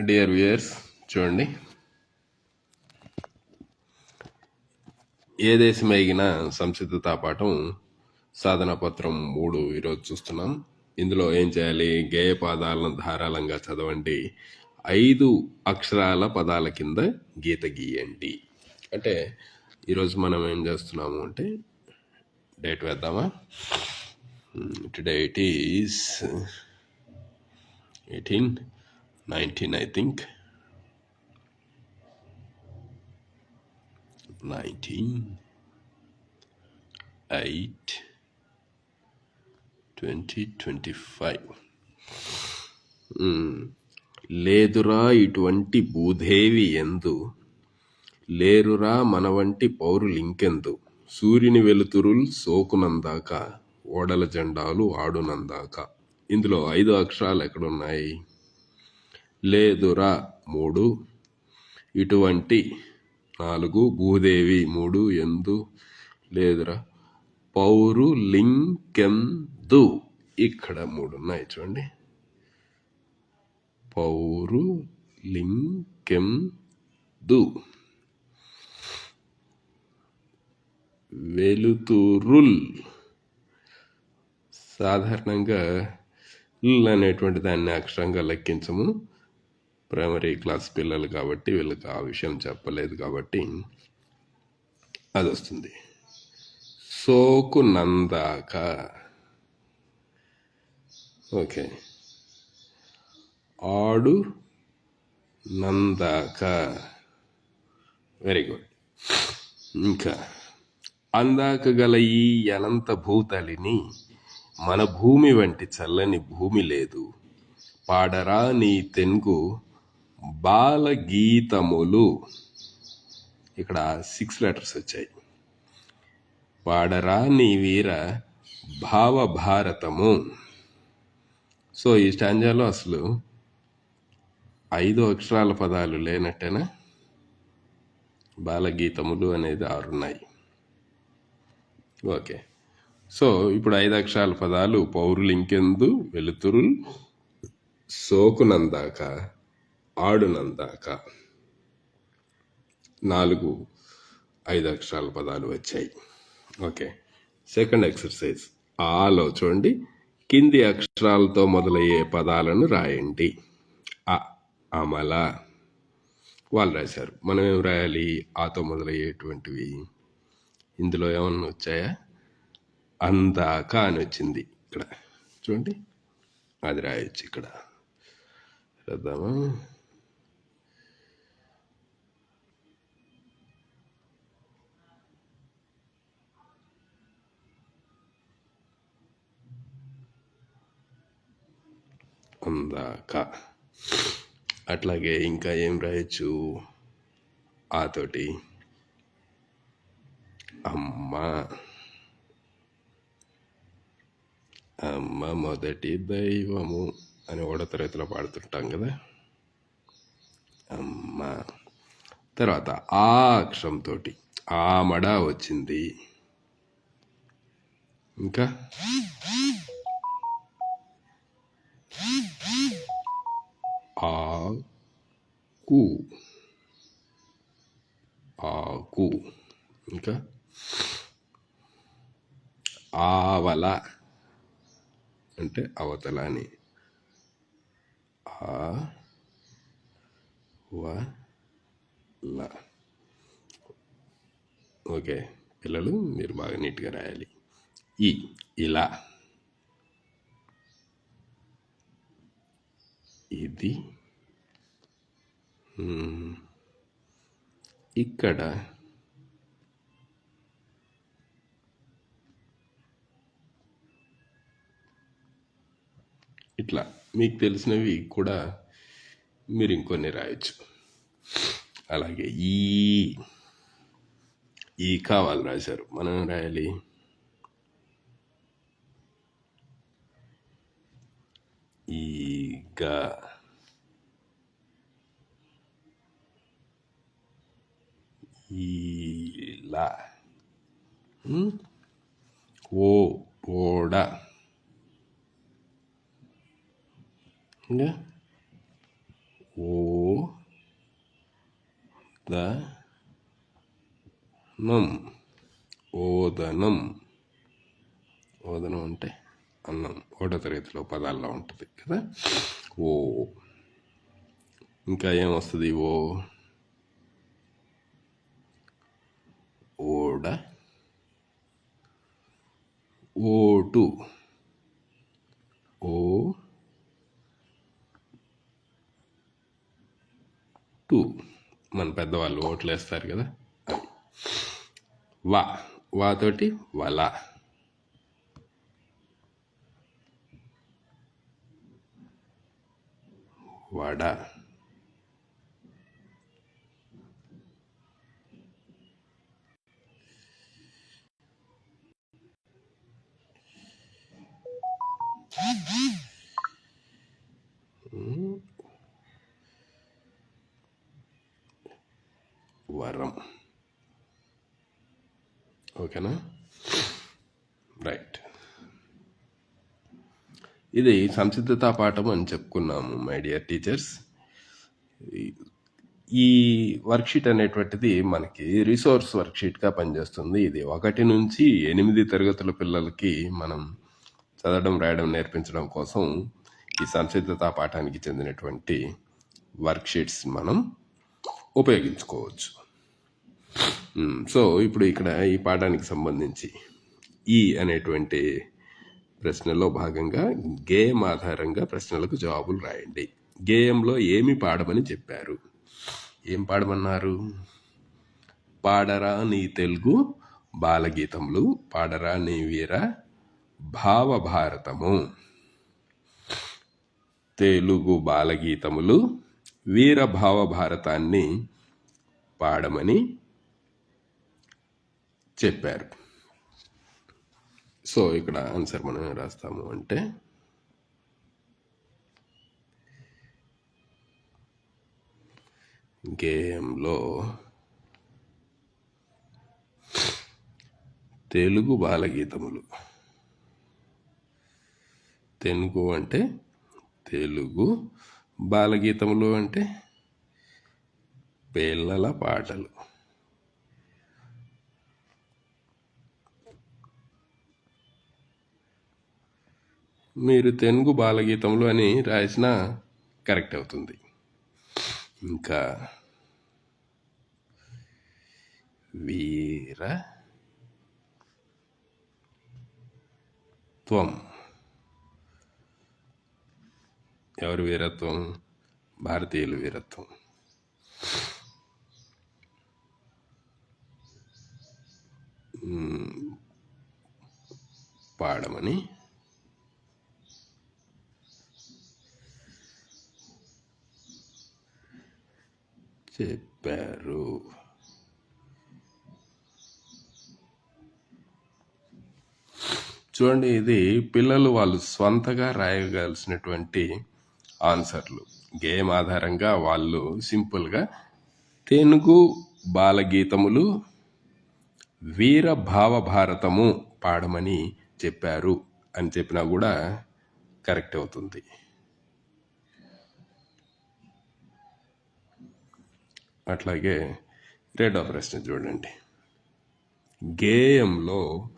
Dear viewers చూడండి. ఏ దేశం ఎగిన సంసిద్ధతా పాఠం సాధన పత్రం మూడు ఈరోజు చూస్తున్నాం. ఇందులో ఏం చేయాలి? గేయ పాదాలను ధారాళంగా చదవండి. ఐదు అక్షరాల పదాల కింద గీత గీయండి. అంటే ఈరోజు మనం ఏం చేస్తున్నాము అంటే డేట్ వేద్దామా? Today it is eighteen nineteen I think nineteen eight twenty twenty five లేదురా ఇటువంటి భూదేవి ఎందు. లేరురా మన వంటి పౌరులింకెందు సూర్యుని వెలుతురుల్ సోకునందాక ఓడల జెండాలు ఆడునందాక. ఇందులో ఐదు అక్షరాలు ఎక్కడున్నాయి? లేదురా మూడు. ఇటువంటి నాలుగు భూదేవి మూడు ఎందు లేదురా. పౌరు లింకెందు. ఇక్కడ మూడు ఉన్నాయి చూడండి. పౌరు లింకెందు. వెలుతురుల్. సాధారణంగా అనేటువంటి దాన్ని అక్షరంగా లెక్కించము. ప్రైమరీ క్లాస్ పిల్లలు కాబట్టి వీళ్ళకి ఆ విషయం చెప్పలేదు కాబట్టి అది వస్తుంది. సోకు నందాక. ఓకే. ఆడు నందాక. Very good. ఇంకా. అందాక గల ఈ అనంత భూతలిని మన భూమి వంటి చల్లని భూమి లేదు. పాడరా నీ తెంగు బాలగీతములు. ఇక్కడ సిక్స్ లెటర్స్ వచ్చాయి. పాడరా నీ వీర భావభారతము. సో ఈ స్టాంజాలో అసలు ఐదు అక్షరాల పదాలు లేనట్టేనా? బాలగీతములు అనేది ఆరున్నాయి ఓకే. సో ఇప్పుడు ఐదు అక్షరాల పదాలు పౌరులు ఇంకెందు? సోకునందాక ఆడునందాక నాలుగు ఐదు అక్షరాల పదాలు వచ్చాయి. ఓకే. Second exercise. ఆలో చూడండి. కింది అక్షరాలతో మొదలయ్యే పదాలను రాయండి. అ అమల. వాళ్ళు రాశారు. మనం ఏం రాయాలి? ఆతో మొదలయ్యేటువంటివి. ఇందులో ఏమన్నా వచ్చాయా? అందాక అని వచ్చింది ఇక్కడ. చూడండి. అది రాయొచ్చు ఇక్కడ. రాద్దామా? అందాక అట్లాగే ఇంకా ఏం రాయొచ్చు? ఆతోటి అమ్మ. అమ్మ మొదటి దైవము అని ఓడ తరగతిలో పాడుతుంటాం కదా. అమ్మ. తర్వాత ఆ అక్షరంతో ఆమడ వచ్చింది. ఇంకా? ఆకు ఆకు ఇంకా ఆవల అంటే అవతల అని ఆ వ ఓకే పిల్లలు మీరు బాగా నీట్గా రాయాలి. ఈ ఇలా. ఇది. ఇక్కడ. ఇట్లా మీకు తెలిసినవి కూడా మీరు ఇంకొన్ని రాయొచ్చు. అలాగే ఈ. ఈ కావాలి రాశారు. మనం రాయాలి? ఈగ ఈలా ఓ ఓడ ఇంకా ఓ ద నం ఓదనం ఓదనం అంటే అన్నం ఒకటో తరగతిలో పదాల్లో ఉంటుంది కదా? ఓ. ఇంకా ఏమొస్తుంది ఓ. ఓడ. ఓటు. ఓ. టు. మన పెద్దవాళ్ళు ఓట్లు వేస్తారు కదా వా. వాతోటి వల. వడ. వరం. ఓకేనా? ఇది సంసిద్ధతా పాఠం అని చెప్పుకున్నాము మై డియర్ టీచర్స్ ఈ వర్క్షీట్ అనేటువంటిది మనకి రిసోర్స్ వర్క్షీట్గా పనిచేస్తుంది. ఇది ఒకటి నుంచి ఎనిమిది తరగతుల పిల్లలకి మనం చదవడం రాయడం నేర్పించడం కోసం ఈ సంసిద్ధతా పాఠానికి చెందినటువంటి వర్క్షీట్స్ మనం ఉపయోగించుకోవచ్చు. Hmm, సో ఇప్పుడు ఇక్కడ ఈ పాఠానికి సంబంధించి ఈ అనేటువంటి ప్రశ్నలో భాగంగా గేయం ఆధారంగా ప్రశ్నలకు జవాబులు రాయండి. గేయంలో ఏమి పాడమని చెప్పారు? ఏం పాడమన్నారు? పాడరా నీ తెలుగు బాలగీతములు పాడరా నీ వీర భావభారతము. తెలుగు బాలగీతములు వీర భావభారతాన్ని పాడమని చెప్పారు. సో ఇక్కడ ఆన్సర్ మనం ఏం రాస్తాము అంటే గేయంలో తెలుగు బాలగీతములు. తెలుగు అంటే తెలుగు బాలగీతములు అంటే పిల్లల పాటలు. మీరు తెలుగు బాలగీతములు అని రాసినా కరెక్ట్ అవుతుంది. ఇంకా వీర త్వం. ఎవరి వీరత్వం భారతీయుల వీరత్వం పాడమని చెప్పారు చూడండి ఇది పిల్లలు వాళ్ళు స్వంతగా రాయగలిసినటువంటి ఆన్సర్లు. గేమ్ ఆధారంగా వాళ్ళు సింపుల్గా తెలుగు బాలగీతములు వీర భావభారతము పాడమని చెప్పారు అని చెప్పినా కూడా కరెక్ట్ అవుతుంది. అట్లాగే రెండో ప్రశ్న చూడండి. గేయంలో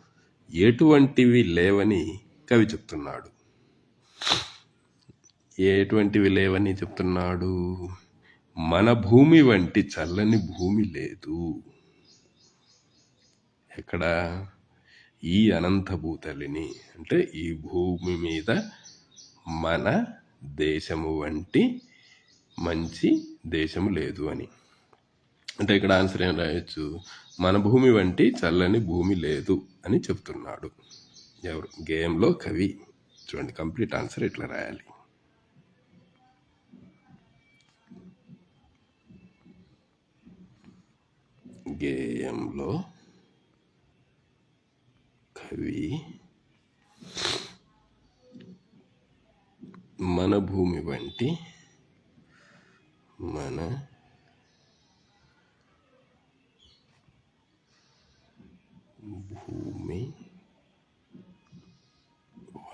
ఎటువంటివి లేవని కవి చెప్తున్నాడు. ఎటువంటివి లేవని చెప్తున్నాడు? మన భూమి వంటి చల్లని భూమి లేదు. ఎక్కడ? ఈ అనంతభూతలిని అంటే ఈ భూమి మీద మన దేశము వంటి మంచి దేశము లేదు అని. అంటే ఇక్కడ ఆన్సర్ ఏం రాయొచ్చు? మన భూమి వంటి చల్లని భూమి లేదు అని చెప్తున్నాడు. ఎవరు? గేమ్లో కవి. చూడండి కంప్లీట్ ఆన్సర్ ఇట్లా రాయాలి? గేయంలో కవి. మన భూమి వంటి మన భూమి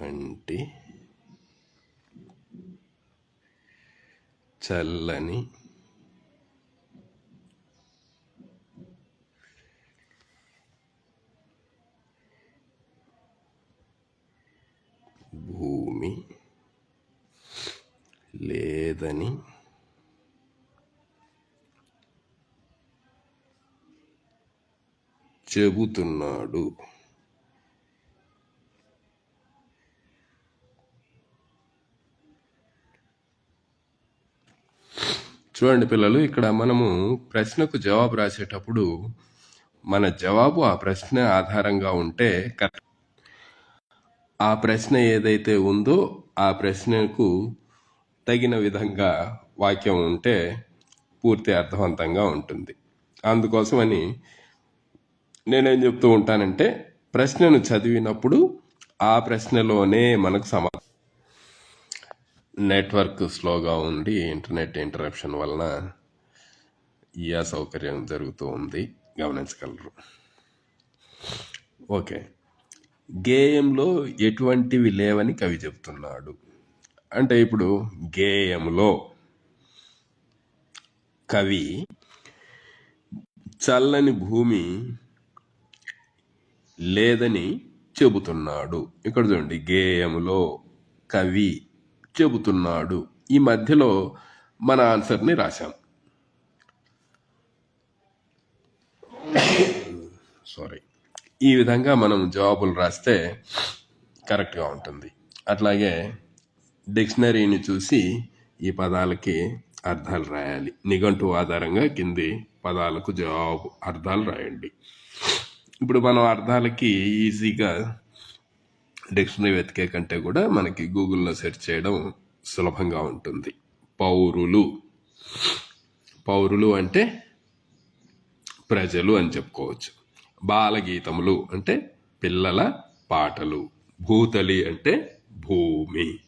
వంటి చల్లని భూమి లేదని చెబుతున్నాడు. చూడండి పిల్లలు ఇక్కడ మనము ప్రశ్నకు జవాబు రాసేటప్పుడు మన జవాబు ఆ ప్రశ్న ఆధారంగా ఉంటే కరెక్ట్. ఆ ప్రశ్న ఏదైతే ఉందో ఆ ప్రశ్నకు తగిన విధంగా వాక్యం ఉంటే పూర్తి అర్థవంతంగా ఉంటుంది. అందుకోసమని నేనేం చెప్తూ ఉంటానంటే ప్రశ్నను చదివినప్పుడు ఆ ప్రశ్నలోనే మనకు సమాధానం నెట్వర్క్ స్లోగా ఉండి ఇంటర్నెట్ ఇంటరప్షన్ వలన ఈ అసౌకర్యం జరుగుతూ ఉంది. గమనించగలరు. ఓకే. గేయంలో ఎటువంటివి లేవని కవి చెప్తున్నాడు. అంటే ఇప్పుడు గేయంలో కవి చల్లని భూమి లేదని చెబుతున్నాడు. ఇక్కడ చూడండి గేయములో కవి చెబుతున్నాడు. ఈ మధ్యలో మన ఆన్సర్ని రాశాం. సారీ ఈ విధంగా మనం జవాబులు రాస్తే కరెక్ట్గా ఉంటుంది. అట్లాగే డిక్షనరీని చూసి ఈ పదాలకి అర్థాలు రాయాలి. నిఘంటు ఆధారంగా కింది పదాలకు జవాబు అర్థాలు రాయండి. ఇప్పుడు మనం అర్థాలకి ఈజీగా డిక్షనరీ వెతికే కంటే కూడా మనకి గూగుల్లో సెర్చ్ చేయడం సులభంగా ఉంటుంది. పౌరులు. పౌరులు అంటే ప్రజలు అని చెప్పుకోవచ్చు. బాలగీతములు అంటే పిల్లల పాటలు. భూతలి అంటే భూమి.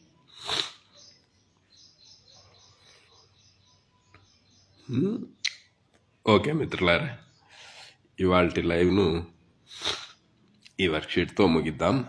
ఓకే మిత్రులారా ఇవాళ లైవ్ను ఈ వర్క్షీట్తో ముగిద్దాం.